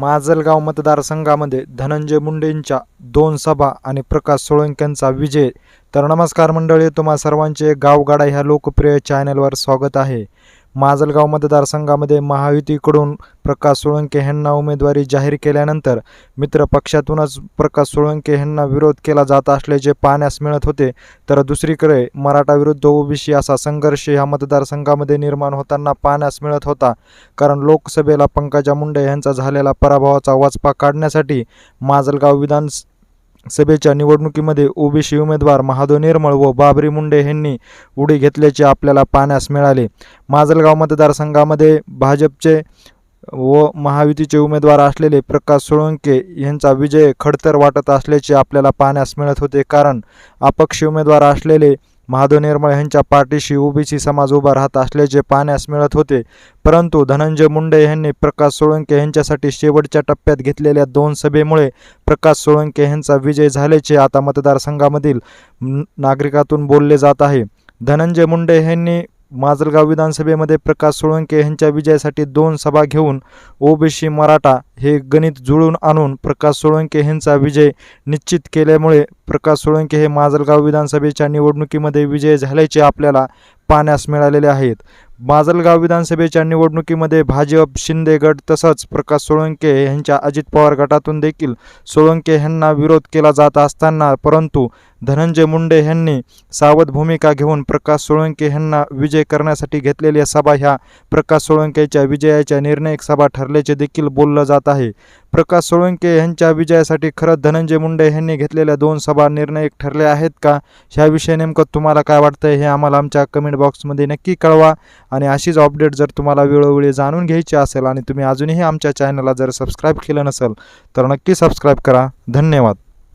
माजलगाव मतदारसंघामध्ये धनंजय मुंडेंच्या दोन सभा आणि प्रकाश सोळंक्यांचा विजय. तर नमस्कार मंडळी तुम्हा सर्वांचे गावगाडा ह्या लोकप्रिय चॅनलवर स्वागत आहे. माजलगाव मतदारसंघामध्ये महायुतीकडून प्रकाश सोळंके यांना उमेदवारी जाहीर केल्यानंतर मित्र पक्षातूनच प्रकाश सोळंके यांना विरोध केला जात असल्याचे पाहण्यास मिळत होते. तर दुसरीकडे मराठा विरुद्ध ओबीसी असा संघर्ष ह्या मतदारसंघामध्ये निर्माण होताना पाहण्यास मिळत होता. कारण लोकसभेला पंकजा मुंडे यांचा झालेला पराभवाचा वाचपा काढण्यासाठी माजलगाव विधान सभेच्या निवडणुकीमध्ये ओबीसी उमेदवार महादेव निर्मळ व बाबरी मुंडे यांनी उडी घेतल्याचे आपल्याला पाहण्यास मिळाले. माजलगाव मतदारसंघामध्ये भाजपचे व महायुतीचे उमेदवार असलेले प्रकाश सोळंके यांचा विजय खडतर वाटत असल्याचे आपल्याला पाहण्यास मिळत होते. कारण अपक्ष उमेदवार असलेले महादेव निर्मळ यांच्या पाठीशी ओबीसी समाज उभा राहत असल्याचे पाहण्यास मिळत होते. परंतु धनंजय मुंडे यांनी प्रकाश सोळंके यांच्यासाठी शेवटच्या टप्प्यात घेतलेल्या दोन सभेमुळे प्रकाश सोळंके यांचा विजय झाल्याचे आता मतदारसंघामधील नागरिकातून बोलले जात आहे. धनंजय मुंडे यांनी माजलगाव विधानसभेमध्ये प्रकाश सोळंके यांच्या विजयासाठी दोन सभा घेऊन ओबीसी मराठा हे गणित जुळून आणून प्रकाश सोळंके यांचा विजय निश्चित केल्यामुळे प्रकाश सोळंके हे माजलगाव विधानसभेच्या निवडणुकीमध्ये विजय झाल्याचे आपल्याला पाहण्यास मिळालेले आहेत. माजलगाव विधानसभेच्या निवडणुकीमध्ये भाजप शिंदे गट तसंच प्रकाश सोळंके यांच्या अजित पवार गटातून देखील सोळंके यांना विरोध केला जात असताना परंतु धनंजय मुंडे यांनी सावध भूमिका घेऊन प्रकाश सोळंके यांना विजय करण्यासाठी घेतलेल्या सभा ह्या प्रकाश सोळंकेच्या विजयाच्या निर्णायक सभा ठरल्याचे देखील बोललं जात आहे. प्रकाश सोळंके यांच्या विजयासाठी खरंच धनंजय मुंडे यांनी घेतलेल्या दोन सभा निर्णायक ठरल्या आहेत का? ह्याविषयी नेमकं तुम्हाला काय वाटतं हे आम्हाला आमच्या कमेंट बॉक्समध्ये नक्की कळवा. आणि अशीच अपडेट जर तुम्हाला वेळोवेळी जाणून घ्यायची असेल आणि तुम्ही अजूनही आमच्या चॅनलला जर सबस्क्राईब केलं नसेल तर नक्की सबस्क्राईब करा. धन्यवाद.